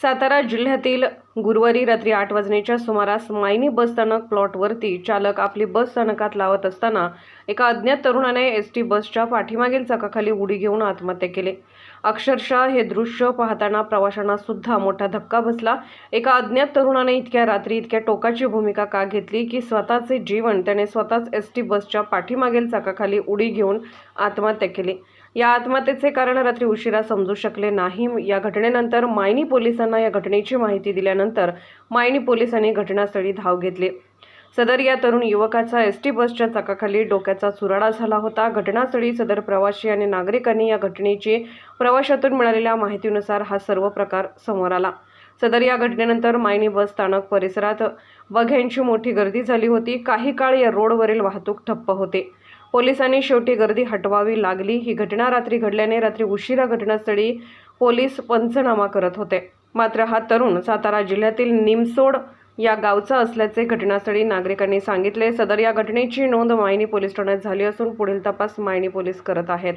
सातारा जिल्ह्यातील गुरुवारी रात्री आठ वाजण्याच्या सुमारास मायनी बस स्थानक प्लॉटवरती चालक आपली बस स्थानकात लावत असताना एका अज्ञात तरुणाने एस टी बसच्या पाठीमागील चाकाखाली उडी घेऊन आत्महत्या केली. अक्षरशः हे दृश्य पाहताना प्रवाशांना सुद्धा मोठा धक्का बसला. एका अज्ञात तरुणाने इतक्या रात्री इतक्या टोकाची भूमिका का घेतली की स्वतःचे जीवन त्याने स्वतःच एस टी बसच्या पाठीमागील चाकाखाली उडी घेऊन आत्महत्या केली. या आत्महत्येचे कारण रात्री उशिरा समजू शकले नाही. या घटनेनंतर मायनी पोलिसांना या घटनेची माहिती दिल्यानंतर मायनी पोलिसांनी घटनास्थळी धाव घेतली. सदर या तरुण युवकाचा एस टी बसच्या चाकाखाली डोक्याचा चुराडा झाला होता. घटनास्थळी सदर प्रवासी आणि नागरिकांनी या घटनेची प्रवाशातून मिळालेल्या माहितीनुसार हा सर्व प्रकार समोर आला. सदर या घटनेनंतर मायनी बस स्थानक परिसरात बघ्यांची मोठी गर्दी झाली होती. काही काळ या रोडवरील वाहतूक ठप्प होते. पोलिसांनी शेवटी गर्दी हटवावी लागली. ही घटना रात्री घडल्याने रात्री उशिरा घटनास्थळी पोलीस पंचनामा करत होते. मात्र हा तरुण सातारा जिल्ह्यातील निमसोड या गावचा असल्याचे घटनास्थळी नागरिकांनी सांगितले. सदर या घटनेची नोंद मायनी पोलीस ठाण्यात झाली असून पुढील तपास मायनी पोलीस करत आहेत.